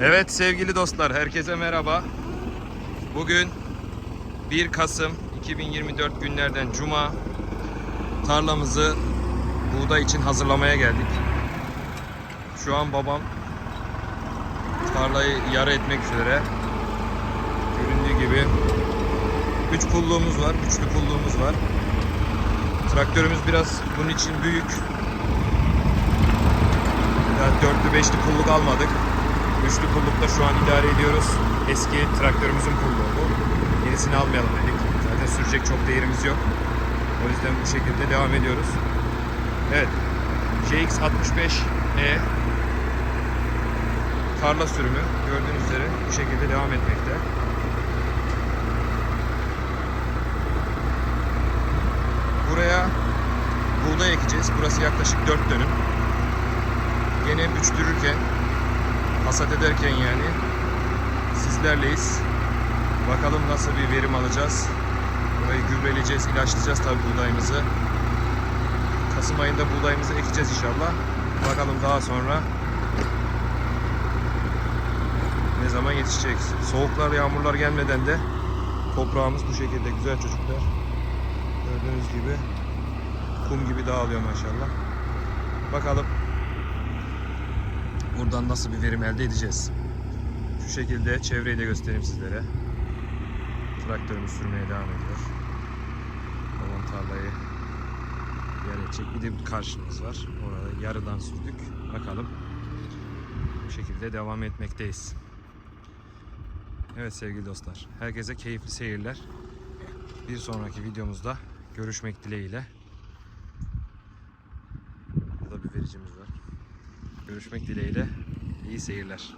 Evet sevgili dostlar, herkese merhaba. Bugün 1 Kasım 2024 günlerden Cuma. Tarlamızı buğday için hazırlamaya geldik. Şu an babam tarlayı yarı etmek üzere. Göründüğü gibi 3 pulluğumuz var, üçlü pulluğumuz var. Traktörümüz biraz bunun için büyük. Yani dörtlü beşli pulluk almadık. Üçlü pullukta şu an idare ediyoruz. Eski traktörümüzün pulluğu bu. Yenisini almayalım dedik. Zaten sürecek çok değerimiz yok. O yüzden bu şekilde devam ediyoruz. Evet. CX65E tarla sürümü gördüğünüz üzere bu şekilde devam etmekte. Buraya buğday ekeceğiz. Burası yaklaşık 4 dönüm. Gene büçtürürken hasat ederken yani sizlerleyiz. Bakalım nasıl bir verim alacağız. Burayı gübreleyeceğiz, ilaçlayacağız tabii buğdayımızı. Kasım ayında buğdayımızı ekeceğiz inşallah. Bakalım daha sonra ne zaman yetişecek. Soğuklar, yağmurlar gelmeden de toprağımız bu şekilde güzel çocuklar. Gördüğünüz gibi kum gibi dağılıyor maşallah. Bakalım buradan nasıl bir verim elde edeceğiz. Şu şekilde çevreyi de göstereyim sizlere. Traktörümüz sürmeye devam ediyor. Babam tarlayı yer edecek. Bir de karşımız var. Orada yarıdan sürdük. Bakalım. Bu şekilde devam etmekteyiz. Evet sevgili dostlar. Herkese keyifli seyirler. Bir sonraki videomuzda görüşmek dileğiyle. Burada bir vericimiz var. Görüşmek dileğiyle. İyi seyirler.